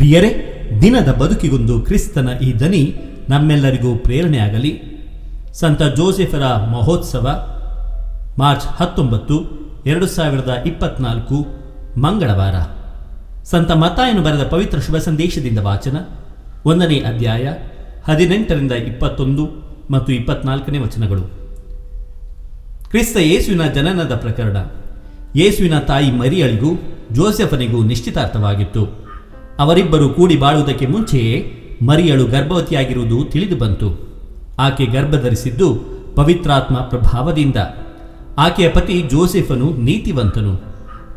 ಪ್ರಿಯರೇ, ದಿನದ ಬದುಕಿಗೊಂದು ಕ್ರಿಸ್ತನ ಈ ದನಿ ನಮ್ಮೆಲ್ಲರಿಗೂ ಪ್ರೇರಣೆಯಾಗಲಿ. ಸಂತ ಜೋಸೆಫರ ಮಹೋತ್ಸವ, ಮಾರ್ಚ್ ಹತ್ತೊಂಬತ್ತು, ಎರಡು ಸಾವಿರದ ಇಪ್ಪತ್ನಾಲ್ಕು, ಮಂಗಳವಾರ. ಸಂತ ಮತಾಯನು ಬರೆದ ಪವಿತ್ರ ಶುಭ ಸಂದೇಶದಿಂದ ವಾಚನ, ಒಂದನೇ ಅಧ್ಯಾಯ, ಹದಿನೆಂಟರಿಂದ ಇಪ್ಪತ್ತೊಂದು ಮತ್ತು ಇಪ್ಪತ್ನಾಲ್ಕನೇ ವಚನಗಳು. ಕ್ರಿಸ್ತ ಯೇಸುವಿನ ಜನನದ ಪ್ರಕರಣ. ಯೇಸುವಿನ ತಾಯಿ ಮರಿಯಳಿಗೂ ಜೋಸೆಫನಿಗೂ ನಿಶ್ಚಿತಾರ್ಥವಾಗಿತ್ತು. ಅವರಿಬ್ಬರು ಕೂಡಿ ಬಾಳುವುದಕ್ಕೆ ಮುಂಚೆಯೇ ಮರಿಯಳು ಗರ್ಭವತಿಯಾಗಿರುವುದು ತಿಳಿದು ಬಂತು. ಆಕೆ ಗರ್ಭಧರಿಸಿದ್ದು ಪವಿತ್ರಾತ್ಮ ಪ್ರಭಾವದಿಂದ. ಆಕೆಯ ಪತಿ ಜೋಸೆಫನು ನೀತಿವಂತನು.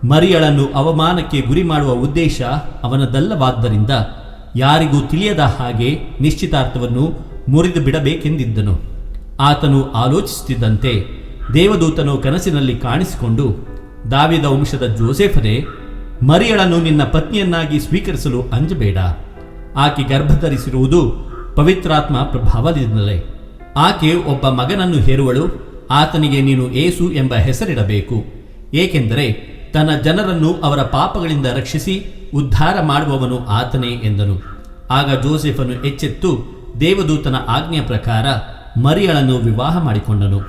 ಮರಿಯಳನ್ನು ಅವಮಾನಕ್ಕೆ ಗುರಿ ಮಾಡುವ ಉದ್ದೇಶ ಅವನದಲ್ಲವಾದ್ದರಿಂದ ಯಾರಿಗೂ ತಿಳಿಯದ ಹಾಗೆ ನಿಶ್ಚಿತಾರ್ಥವನ್ನು ಮುರಿದು ಬಿಡಬೇಕೆಂದಿದ್ದನು. ಆತನು ಆಲೋಚಿಸುತ್ತಿದ್ದಂತೆ ದೇವದೂತನು ಕನಸಿನಲ್ಲಿ ಕಾಣಿಸಿಕೊಂಡು, ದಾವಿದ ವಂಶದ ಜೋಸೆಫನೇ ಮರಿಯಳನ್ನು ನಿನ್ನ ಪತ್ನಿಯನ್ನಾಗಿ ಸ್ವೀಕರಿಸಲು ಅಂಜಬೇಡ. ಆಕೆ ಗರ್ಭಧರಿಸಿರುವುದು ಪವಿತ್ರಾತ್ಮ ಪ್ರಭಾವದಿಂದಲೇ. ಆಕೆ ಒಬ್ಬ ಮಗನನ್ನು ಹೇರುವಳು, ಆತನಿಗೆ ನೀನು ಏಸು ಎಂಬ ಹೆಸರಿಡಬೇಕು. ಏಕೆಂದರೆ ತನ್ನ ಜನರನ್ನು ಅವರ ಪಾಪಗಳಿಂದ ರಕ್ಷಿಸಿ ಉದ್ಧಾರ ಮಾಡುವವನು ಆತನೇ ಎಂದನು. ಆಗ ಜೋಸೆಫನು ಎಚ್ಚೆತ್ತು ದೇವದೂತನ ಆಜ್ಞೆಯ ಪ್ರಕಾರ ಮರಿಯಳನ್ನು ವಿವಾಹ ಮಾಡಿಕೊಂಡನು.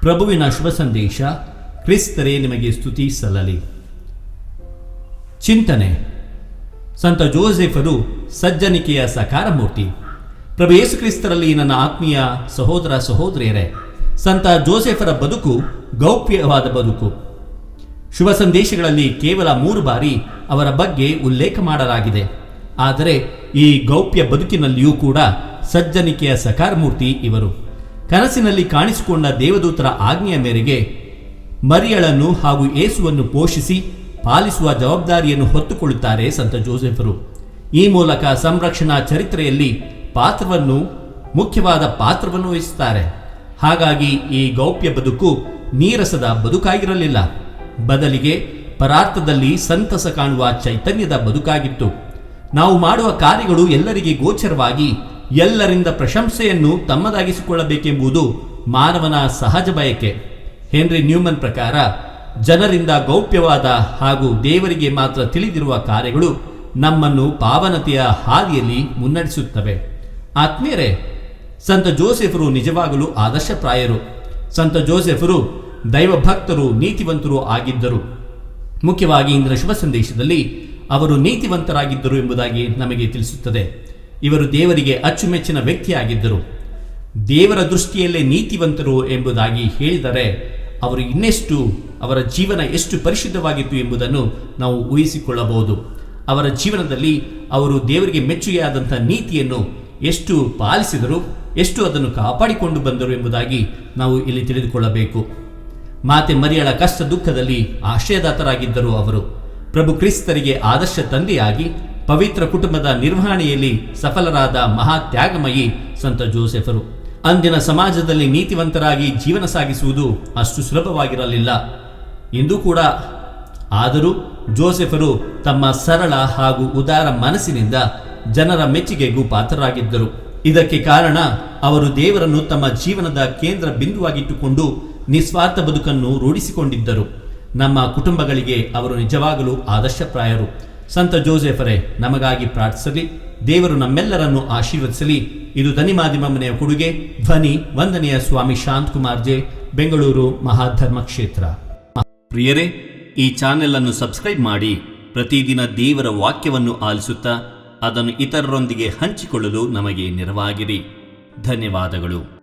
ಪ್ರಭುವಿನ ಶುಭ ಸಂದೇಶ, ಕ್ರಿಸ್ತರೇ ನಿಮಗೆ ಸ್ತುತಿ ಸಲ್ಲಲಿ. ಚಿಂತನೆ. ಸಂತ ಜೋಸೆಫರು ಸಜ್ಜನಿಕೆಯ ಸಕಾರ ಮೂರ್ತಿ ಪ್ರಭು ಯೇಸು ಕ್ರಿಸ್ತರಲ್ಲಿ ನನ್ನ ಆತ್ಮೀಯ ಸಹೋದರ ಸಹೋದರಿಯರೇ, ಸಂತ ಜೋಸೆಫರ ಬದುಕು ಗೌಪ್ಯವಾದ ಬದುಕು. ಶುಭ ಸಂದೇಶಗಳಲ್ಲಿ ಕೇವಲ ಮೂರು ಬಾರಿ ಅವರ ಬಗ್ಗೆ ಉಲ್ಲೇಖ ಮಾಡಲಾಗಿದೆ. ಆದರೆ ಈ ಗೌಪ್ಯ ಬದುಕಿನಲ್ಲಿಯೂ ಕೂಡ ಸಜ್ಜನಿಕೆಯ ಸಕಾರಮೂರ್ತಿ ಇವರು. ಕನಸಿನಲ್ಲಿ ಕಾಣಿಸಿಕೊಂಡ ದೇವದೂತರ ಆಜ್ಞೆಯ ಮೇರೆಗೆ ಮರಿಯಳನ್ನು ಹಾಗೂ ಏಸುವನ್ನು ಪೋಷಿಸಿ ಪಾಲಿಸುವ ಜವಾಬ್ದಾರಿಯನ್ನು ಹೊತ್ತುಕೊಳ್ಳುತ್ತಾರೆ ಸಂತ ಜೋಸೆಫರು. ಈ ಮೂಲಕ ಸಂರಕ್ಷಣಾ ಚರಿತ್ರೆಯಲ್ಲಿ ಪಾತ್ರವನ್ನು, ಮುಖ್ಯವಾದ ಪಾತ್ರವನ್ನು ವಹಿಸುತ್ತಾರೆ. ಹಾಗಾಗಿ ಈ ಗೌಪ್ಯ ಬದುಕು ನೀರಸದ ಬದುಕಾಗಿರಲಿಲ್ಲ. ಬದಲಿಗೆ ಪರಾರ್ಥದಲ್ಲಿ ಸಂತಸ ಕಾಣುವ ಚೈತನ್ಯದ ಬದುಕಾಗಿತ್ತು. ನಾವು ಮಾಡುವ ಕಾರ್ಯಗಳು ಎಲ್ಲರಿಗೆ ಗೋಚರವಾಗಿ, ಎಲ್ಲರಿಂದ ಪ್ರಶಂಸೆಯನ್ನು ತಮ್ಮದಾಗಿಸಿಕೊಳ್ಳಬೇಕೆಂಬುದು ಮಾನವನ ಸಹಜ ಬಯಕೆ. ಹೆನ್ರಿ ನ್ಯೂಮನ್ ಪ್ರಕಾರ ಜನರಿಂದ ಗೌಪ್ಯವಾದ ಹಾಗೂ ದೇವರಿಗೆ ಮಾತ್ರ ತಿಳಿದಿರುವ ಕಾರ್ಯಗಳು ನಮ್ಮನ್ನು ಪಾವನತೆಯ ಹಾದಿಯಲ್ಲಿ ಮುನ್ನಡೆಸುತ್ತವೆ. ಆತ್ಮೀಯರೇ, ಸಂತ ಜೋಸೆಫರು ನಿಜವಾಗಲೂ ಆದರ್ಶಪ್ರಾಯರು. ಸಂತ ಜೋಸೆಫರು ದೈವಭಕ್ತರು, ನೀತಿವಂತರು ಆಗಿದ್ದರು. ಮುಖ್ಯವಾಗಿ ಇಂದಿನ ಶುಭ ಸಂದೇಶದಲ್ಲಿ ಅವರು ನೀತಿವಂತರಾಗಿದ್ದರು ಎಂಬುದಾಗಿ ನಮಗೆ ತಿಳಿಸುತ್ತದೆ. ಇವರು ದೇವರಿಗೆ ಅಚ್ಚುಮೆಚ್ಚಿನ ವ್ಯಕ್ತಿಯಾಗಿದ್ದರು. ದೇವರ ದೃಷ್ಟಿಯಲ್ಲೇ ನೀತಿವಂತರು ಎಂಬುದಾಗಿ ಹೇಳಿದರೆ ಅವರು ಇನ್ನೆಷ್ಟು, ಅವರ ಜೀವನ ಎಷ್ಟು ಪರಿಶುದ್ಧವಾಗಿತ್ತು ಎಂಬುದನ್ನು ನಾವು ಊಹಿಸಿಕೊಳ್ಳಬಹುದು. ಅವರ ಜೀವನದಲ್ಲಿ ಅವರು ದೇವರಿಗೆ ಮೆಚ್ಚುಗೆಯಾದಂಥ ನೀತಿಯನ್ನು ಎಷ್ಟು ಪಾಲಿಸಿದರು, ಎಷ್ಟು ಅದನ್ನು ಕಾಪಾಡಿಕೊಂಡು ಬಂದರು ಎಂಬುದಾಗಿ ನಾವು ಇಲ್ಲಿ ತಿಳಿದುಕೊಳ್ಳಬೇಕು. ಮಾತೆ ಮರಿಯಳ ಕಷ್ಟ ದುಃಖದಲ್ಲಿ ಆಶ್ರಯದಾತರಾಗಿದ್ದರು ಅವರು. ಪ್ರಭು ಕ್ರಿಸ್ತರಿಗೆ ಆದರ್ಶ ತಂದೆಯಾಗಿ, ಪವಿತ್ರ ಕುಟುಂಬದ ನಿರ್ವಹಣೆಯಲ್ಲಿ ಸಫಲರಾದ ಮಹಾ ತ್ಯಾಗಮಯಿ ಸಂತ ಜೋಸೆಫರು. ಅಂದಿನ ಸಮಾಜದಲ್ಲಿ ನೀತಿವಂತರಾಗಿ ಜೀವನ ಸಾಗಿಸುವುದು ಅಷ್ಟು ಸುಲಭವಾಗಿರಲಿಲ್ಲ. ಇಂದು ಕೂಡ ಆದರೂ ಜೋಸೆಫರು ತಮ್ಮ ಸರಳ ಹಾಗೂ ಉದಾರ ಮನಸ್ಸಿನಿಂದ ಜನರ ಮೆಚ್ಚುಗೆಗೂ ಪಾತ್ರರಾಗಿದ್ದರು. ಇದಕ್ಕೆ ಕಾರಣ ಅವರು ದೇವರನ್ನು ತಮ್ಮ ಜೀವನದ ಕೇಂದ್ರ ಬಿಂದುವಾಗಿಟ್ಟುಕೊಂಡು ನಿಸ್ವಾರ್ಥ ಬದುಕನ್ನು ರೂಢಿಸಿಕೊಂಡಿದ್ದರು. ನಮ್ಮ ಕುಟುಂಬಗಳಿಗೆ ಅವರು ನಿಜವಾಗಲೂ ಆದರ್ಶಪ್ರಾಯರು. ಸಂತ ಜೋಸೆಫರೇ, ನಮಗಾಗಿ ಪ್ರಾರ್ಥಿಸಲಿ. ದೇವರು ನಮ್ಮೆಲ್ಲರನ್ನು ಆಶೀರ್ವದಿಸಲಿ. ಇದು ಧನಿ ಮಾಧ್ಯಮ ಮನೆಯ ಕೊಡುಗೆ, ಧ್ವನಿ, ವಂದನೆಯ ಸ್ವಾಮಿ ಶಾಂತ್ ಕುಮಾರ್ ಜೆ ಬೆಂಗಳೂರು ಮಹಾಧರ್ಮ ಕ್ಷೇತ್ರ ಪ್ರಿಯರೇ, ಈ ಚಾನೆಲ್ ಅನ್ನು ಸಬ್ಸ್ಕ್ರೈಬ್ ಮಾಡಿ. ಪ್ರತಿದಿನ ದೇವರ ವಾಕ್ಯವನ್ನು ಆಲಿಸುತ್ತಾ, ಅದನ್ನು ಇತರರೊಂದಿಗೆ ಹಂಚಿಕೊಳ್ಳಲು ನಮಗೆ ನೆರವಾಗಿರಿ ಧನ್ಯವಾದಗಳು.